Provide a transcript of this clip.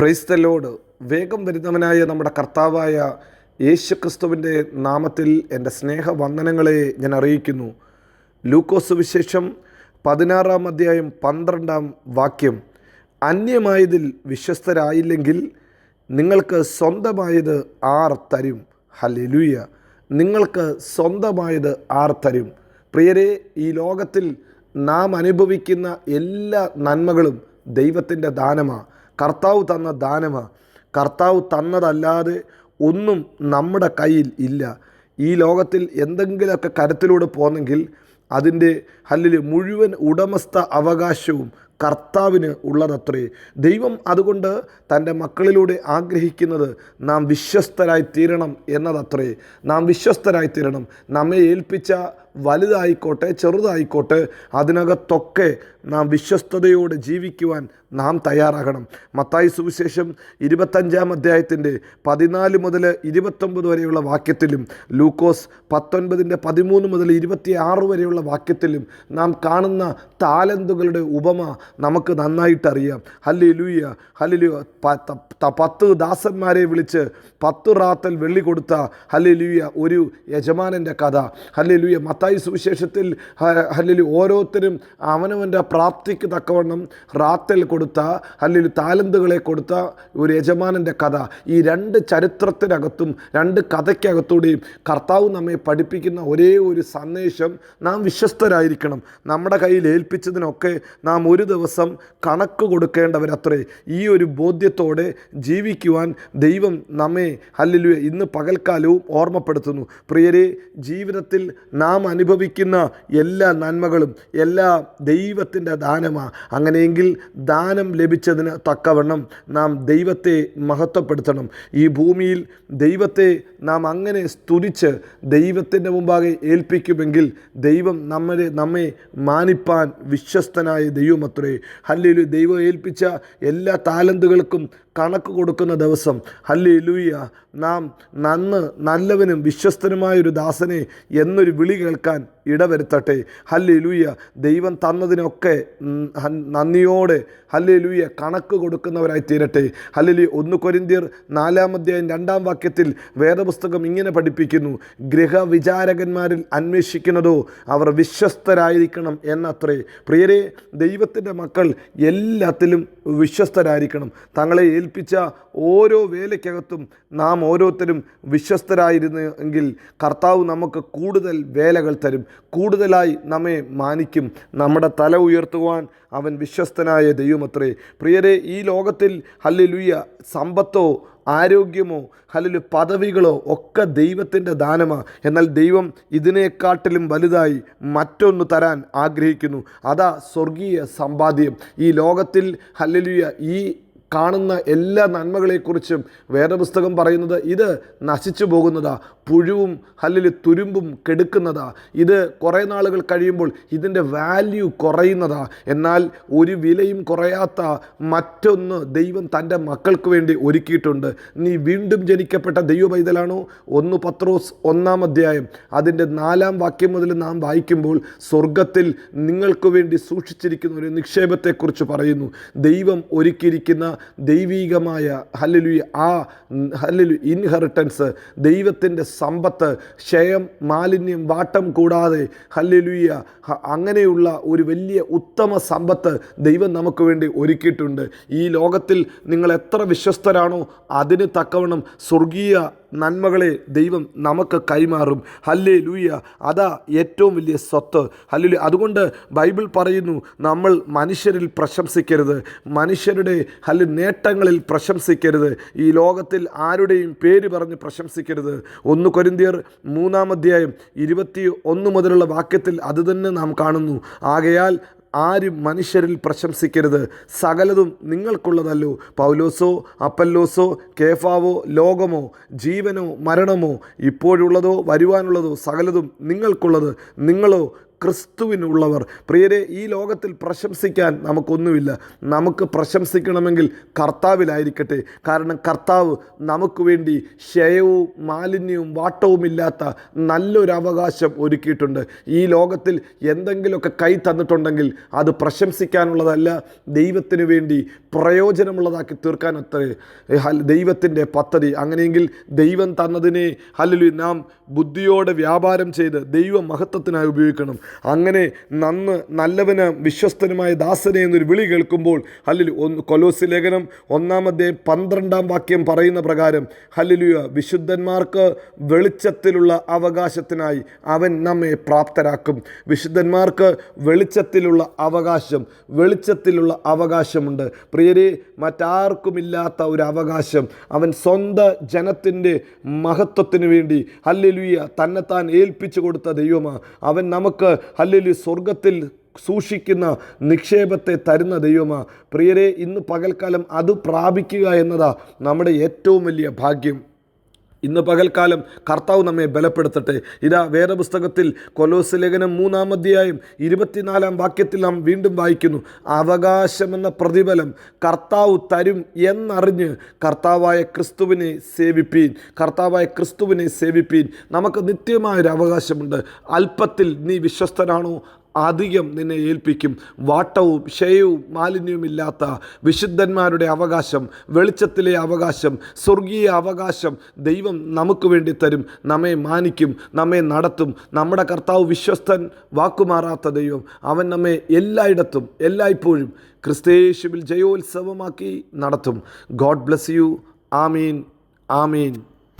Praise the Lord വേഗം വരുന്നവനായ നമ്മുടെ കർത്താവായ യേശു ക്രിസ്തുവിന്റെ നാമത്തിൽ എന്റെ സ്നേഹവന്ദനങ്ങളെ ഞാൻ അറിയിക്കുന്നു. ലൂക്കോസ് വിശേഷം പതിനാറാം അധ്യായം പന്ത്രണ്ടാം വാക്യം. അന്യമായതിൽ വിശ്വസ്തരായില്ലെങ്കിൽ നിങ്ങൾക്ക് സ്വന്തമായത് ആർ തരും. ഹല്ലേലൂയ. നിങ്ങൾക്ക് സ്വന്തമായത് ആർ തരും. പ്രിയരെ ഈ ലോകത്തിൽ നാം അനുഭവിക്കുന്ന എല്ലാ നന്മകളും ദൈവത്തിന്റെ ദാനമാണ് കർത്താവ് തന്ന ദാനമാണ് കർത്താവ് തന്നതല്ലാതെ ഒന്നും നമ്മുടെ കയ്യിൽ ഇല്ല. ഈ ലോകത്തിൽ എന്തെങ്കിലുമൊക്കെ കരത്തിലൂടെ പോന്നെങ്കിൽ അതിന്റെ ഹല്ലിൽ മുഴുവൻ ഉടമസ്ഥ അവകാശവും കർത്താവിന് ഉള്ളതത്രേ. ദൈവം അതുകൊണ്ട് തന്റെ മക്കളിലൂടെ ആഗ്രഹിക്കുന്നത് നാം വിശ്വസ്തരായി തീരണം എന്നതത്രേ. നാം വിശ്വസ്തരായി തീരണം നമ്മെ ഏൽപ്പിച്ച വലുതായിക്കോട്ടെ ചെറുതായിക്കോട്ടെ അതിനകത്തൊക്കെ നാം വിശ്വസ്തയോടെ ജീവിക്കുവാൻ നാം തയ്യാറാകണം. മത്തായി സുവിശേഷം ഇരുപത്തഞ്ചാം അധ്യായത്തിന്റെ പതിനാല് മുതൽ ഇരുപത്തൊമ്പത് വരെയുള്ള വാക്യത്തിലും ലൂക്കോസ് പത്തൊൻപതിന്റെ പതിമൂന്ന് മുതൽ ഇരുപത്തി ആറ് വരെയുള്ള വാക്യത്തിലും നാം കാണുന്ന താലന്തുകളുടെ ഉപമ നമുക്ക് നന്നായിട്ടറിയാം. ഹല്ലി ലൂയ ഹല്ലി പത്ത് ദാസന്മാരെ വിളിച്ച് പത്ത് റാത്തൽ വെള്ളി കൊടുത്ത ഹല്ലി ലൂയ ഒരു യജമാനന്റെ കഥ. ഹല്ലി ലൂയ മത്തായി സുവിശേഷത്തിൽ അല്ലെങ്കിൽ ഓരോരുത്തരും അവനവന്റെ പ്രാപ്തിക്ക് തക്കവണ്ണം റാത്തൽ കൊടുത്ത അല്ലെങ്കിൽ താലന്തുകളെ കൊടുത്ത ഒരു യജമാനന്റെ കഥ. ഈ രണ്ട് ചരിത്രത്തിനകത്തും രണ്ട് കഥയ്ക്കകത്തൂടെയും കർത്താവ് നമ്മെ പഠിപ്പിക്കുന്ന ഒരേ ഒരു സന്ദേശം നാം വിശ്വസ്തരായിരിക്കണം. നമ്മുടെ കയ്യിൽ ഏൽപ്പിച്ചതിനൊക്കെ നാം ഒരു ദിവസം കണക്ക് കൊടുക്കേണ്ടവരത്രേ. ഈ ഒരു ബോധ്യത്തോടെ ജീവിക്കുവാൻ ദൈവം നമ്മെ ഹല്ലിലു ഇന്ന് പകൽക്കാലവും ഓർമ്മപ്പെടുത്തുന്നു. പ്രിയരെ ജീവിതത്തിൽ നാം അനുഭവിക്കുന്ന എല്ലാ നന്മകളും എല്ലാ ദൈവത്തിന്റെ ദാനമാണ് അങ്ങനെയെങ്കിൽ ദാനം ലഭിച്ചതിന് തക്കവണ്ണം നാം ദൈവത്തെ മഹത്വപ്പെടുത്തണം. ഈ ഭൂമിയിൽ ദൈവത്തെ നാം അങ്ങനെ സ്തുതിച്ച് ദൈവത്തിന്റെ മുമ്പാകെ ഏൽപ്പിക്കുമെങ്കിൽ ദൈവം നമ്മളെ നമ്മെ മാനിപ്പാൻ വിശ്വസ്തനായ ദൈവമത്രേ. ഹല്ലേലു ദൈവം ഏൽപ്പിച്ച എല്ലാ താലന്തുകൾക്കും കണക്ക് കൊടുക്കുന്ന ദിവസം ഹല്ലി ലൂയ നാം നന്ന് നല്ലവനും വിശ്വസ്തനുമായൊരു ദാസനെ എന്നൊരു വിളി കേൾക്കാൻ ഇടവരുത്തട്ടെ. ഹല്ലി ലൂയ ദൈവം തന്നതിനൊക്കെ നന്ദിയോടെ ഹല്ലി ലൂയ കണക്ക് കൊടുക്കുന്നവരായി തീരട്ടെ. ഹല്ലി ഒന്ന് കൊരിന്തിയർ നാലാം അധ്യായം രണ്ടാം വാക്യത്തിൽ വേദപുസ്തകം ഇങ്ങനെ പഠിപ്പിക്കുന്നു ഗൃഹവിചാരകന്മാരിൽ അന്വേഷിക്കുന്നതോ അവർ വിശ്വസ്തരായിരിക്കണം എന്നത്രേ. പ്രിയരെ ദൈവത്തിന്റെ മക്കൾ എല്ലാത്തിലും വിശ്വസ്തരായിരിക്കണം. തങ്ങളെ ഏൽപ്പിച്ച ഓരോ വേലയ്ക്കകത്തും നാം ഓരോരുത്തരും വിശ്വസ്തരായിരുന്നു എങ്കിൽ കർത്താവ് നമുക്ക് കൂടുതൽ വേലകൾ തരും. കൂടുതലായി നമ്മെ മാനിക്കും. നമ്മുടെ തല ഉയർത്തുവാൻ അവൻ വിശ്വസ്തനായ ദൈവമത്രേ. പ്രിയരെ ഈ ലോകത്തിൽ ഹല്ലിലുയ്യ സമ്പത്തോ ആരോഗ്യമോ അല്ലെങ്കിൽ പദവികളോ ഒക്കെ ദൈവത്തിന്റെ ദാനമാണ് എന്നാൽ ദൈവം ഇതിനെക്കാട്ടിലും വലുതായി മറ്റൊന്ന് തരാൻ ആഗ്രഹിക്കുന്നു. അതാ സ്വർഗീയ സമ്പാദ്യം. ഈ ലോകത്തിൽ ഹല്ലലുയ ഈ കാണുന്ന എല്ലാ നന്മകളെക്കുറിച്ചും വേദപുസ്തകം പറയുന്നത് ഇത് നശിച്ചു പോകുന്നതാ പുഴുവും അല്ലെങ്കിൽ തുരുമ്പും കെടുക്കുന്നതാ. ഇത് കുറേ നാളുകൾ കഴിയുമ്പോൾ ഇതിന്റെ വാല്യൂ കുറയുന്നതാ. എന്നാൽ ഒരു വിലയും കുറയാത്ത മറ്റൊന്ന് ദൈവം തന്റെ മക്കൾക്ക് വേണ്ടി ഒരുക്കിയിട്ടുണ്ട്. നീ വീണ്ടും ജനിക്കപ്പെട്ട ദൈവ പൈതലാണോ ഒന്ന് പത്രോസ് ഒന്നാം അധ്യായം. അതിന്റെ നാലാം വാക്യം മുതൽ നാം വായിക്കുമ്പോൾ സ്വർഗത്തിൽ നിങ്ങൾക്ക് വേണ്ടി സൂക്ഷിച്ചിരിക്കുന്ന ഒരു നിക്ഷേപത്തെക്കുറിച്ച് പറയുന്നു. ദൈവം ഒരുക്കിയിരിക്കുന്ന ദൈവീകമായ ഹല്ലലു ആ ഹല്ലലു ഇൻഹെറിറ്റൻസ് ദൈവത്തിന്റെ സമ്പത്ത് ക്ഷയം മാലിന്യം വാട്ടം കൂടാതെ ഹല്ലലുയ്യ അങ്ങനെയുള്ള ഒരു വലിയ ഉത്തമ സമ്പത്ത് ദൈവം നമുക്ക് വേണ്ടി ഒരുക്കിയിട്ടുണ്ട്. ഈ ലോകത്തിൽ നിങ്ങൾ എത്ര വിശ്വസ്തരാണോ അതിന് തക്കവണ്ണം സ്വർഗീയ നന്മകളെ ദൈവം നമുക്ക് കൈമാറും. ഹല്ലേ ലൂയ അതാ ഏറ്റവും വലിയ സ്വത്ത്. ഹല്ലുലു അതുകൊണ്ട് ബൈബിൾ പറയുന്നു നമ്മൾ മനുഷ്യരിൽ പ്രശംസിക്കരുത്. മനുഷ്യരുടെ ഹല്ല് നേട്ടങ്ങളിൽ പ്രശംസിക്കരുത്. ഈ ലോകത്തിൽ ആരുടെയും പേര് പറഞ്ഞ് പ്രശംസിക്കരുത്. ഒന്ന് കൊരിന്തിയർ മൂന്നാം അധ്യായം ഇരുപത്തി ഒന്ന് മുതലുള്ള വാക്യത്തിൽ അത് തന്നെ നാം കാണുന്നു. ആകയാൽ ആരും മനുഷ്യരിൽ പ്രശംസിക്കരുത്. സകലതും നിങ്ങൾക്കുള്ളതല്ലോ. പൗലോസോ അപ്പല്ലോസോ കേഫാവോ ലോകമോ ജീവനോ മരണമോ ഇപ്പോഴുള്ളതോ വരുവാനുള്ളതോ സകലതും നിങ്ങൾക്കുള്ളത്. നിങ്ങളോ ക്രിസ്തുവിനുള്ളവർ. പ്രിയരെ ഈ ലോകത്തിൽ പ്രശംസിക്കാൻ നമുക്കൊന്നുമില്ല. നമുക്ക് പ്രശംസിക്കണമെങ്കിൽ കർത്താവിലായിരിക്കട്ടെ. കാരണം കർത്താവ് നമുക്ക് വേണ്ടി ക്ഷയവും മാലിന്യവും വാട്ടവുമില്ലാത്ത നല്ലൊരു അവകാശം ഒരുക്കിയിട്ടുണ്ട്. ഈ ലോകത്തിൽ എന്തെങ്കിലുമൊക്കെ കൈ തന്നിട്ടുണ്ടെങ്കിൽ അത് പ്രശംസിക്കാനുള്ളതല്ല ദൈവത്തിന് വേണ്ടി പ്രയോജനമുള്ളതാക്കി തീർക്കാനത്ര. ദൈവത്തിന്റെ പദ്ധതി. അങ്ങനെയെങ്കിൽ ദൈവം തന്നതിനെ അല്ലെങ്കിൽ നാം ബുദ്ധിയോടെ വ്യാപാരം ചെയ്ത് ദൈവ മഹത്വത്തിനായി ഉപയോഗിക്കണം. അങ്ങനെ നന്ന് നല്ലവന് വിശ്വസ്തനുമായ ദാസനെ എന്നൊരു വിളി കേൾക്കുമ്പോൾ ഹല്ലിലു ഒന്ന് കൊലോസി ലേഖനം ഒന്നാമത്തെ പന്ത്രണ്ടാം വാക്യം പറയുന്ന പ്രകാരം ഹല്ലിലുയ വിശുദ്ധന്മാർക്ക് വെളിച്ചത്തിലുള്ള അവകാശത്തിനായി അവൻ നമ്മെ പ്രാപ്തരാക്കും. വിശുദ്ധന്മാർക്ക് വെളിച്ചത്തിലുള്ള അവകാശം വെളിച്ചത്തിലുള്ള അവകാശമുണ്ട്. പ്രിയരെ മറ്റാർക്കുമില്ലാത്ത ഒരു അവകാശം. അവൻ സ്വന്ത ജനത്തിന്റെ മഹത്വത്തിന് വേണ്ടി ഹല്ലിലുയ തന്നെത്താൻ ഏൽപ്പിച്ചു കൊടുത്ത ദൈവമാണ് അവൻ നമുക്ക് ഹല്ലേലു സ്വർഗത്തിൽ സൂക്ഷിക്കുന്ന നിക്ഷേപത്തെ തരുന്ന ദൈവമാ. പ്രിയരെ ഇന്ന് പകൽക്കാലം അത് പ്രാപിക്കുക എന്നതാ നമ്മുടെ ഏറ്റവും വലിയ ഭാഗ്യം. ഇന്ന് പകൽക്കാലം കർത്താവ് നമ്മെ ബലപ്പെടുത്തട്ടെ. ഇതാ വേദപുസ്തകത്തിൽ കൊലോസ് ലേഖനം മൂന്നാം അധ്യായം ഇരുപത്തിനാലാം വാക്യത്തിൽ നാം വീണ്ടും വായിക്കുന്നു. അവകാശമെന്ന പ്രതിഫലം കർത്താവ് തരും എന്നറിഞ്ഞ് കർത്താവായ ക്രിസ്തുവിനെ സേവിപ്പീൻ. കർത്താവായ ക്രിസ്തുവിനെ സേവിപ്പീൻ. നമുക്ക് നിത്യമായൊരു അവകാശമുണ്ട്. അല്പത്തിൽ നീ വിശ്വസ്തനാണോ? അധികം നിന്നെ ഏൽപ്പിക്കും. വാട്ടവും ക്ഷയവും മാലിന്യവുമില്ലാത്ത വിശുദ്ധന്മാരുടെ അവകാശം വെളിച്ചത്തിലെ അവകാശം സ്വർഗീയ അവകാശം ദൈവം നമുക്ക് വേണ്ടി തരും. നമ്മെ മാനിക്കും നമ്മെ നടത്തും. നമ്മുടെ കർത്താവ് വിശ്വസ്തൻ വാക്കുമാറാത്ത ദൈവം. അവൻ നമ്മെ എല്ലായിടത്തും എല്ലായ്പ്പോഴും ക്രിസ്തേശുവിൽ ജയോത്സവമാക്കി നടത്തും. God bless you. Amin. Amin.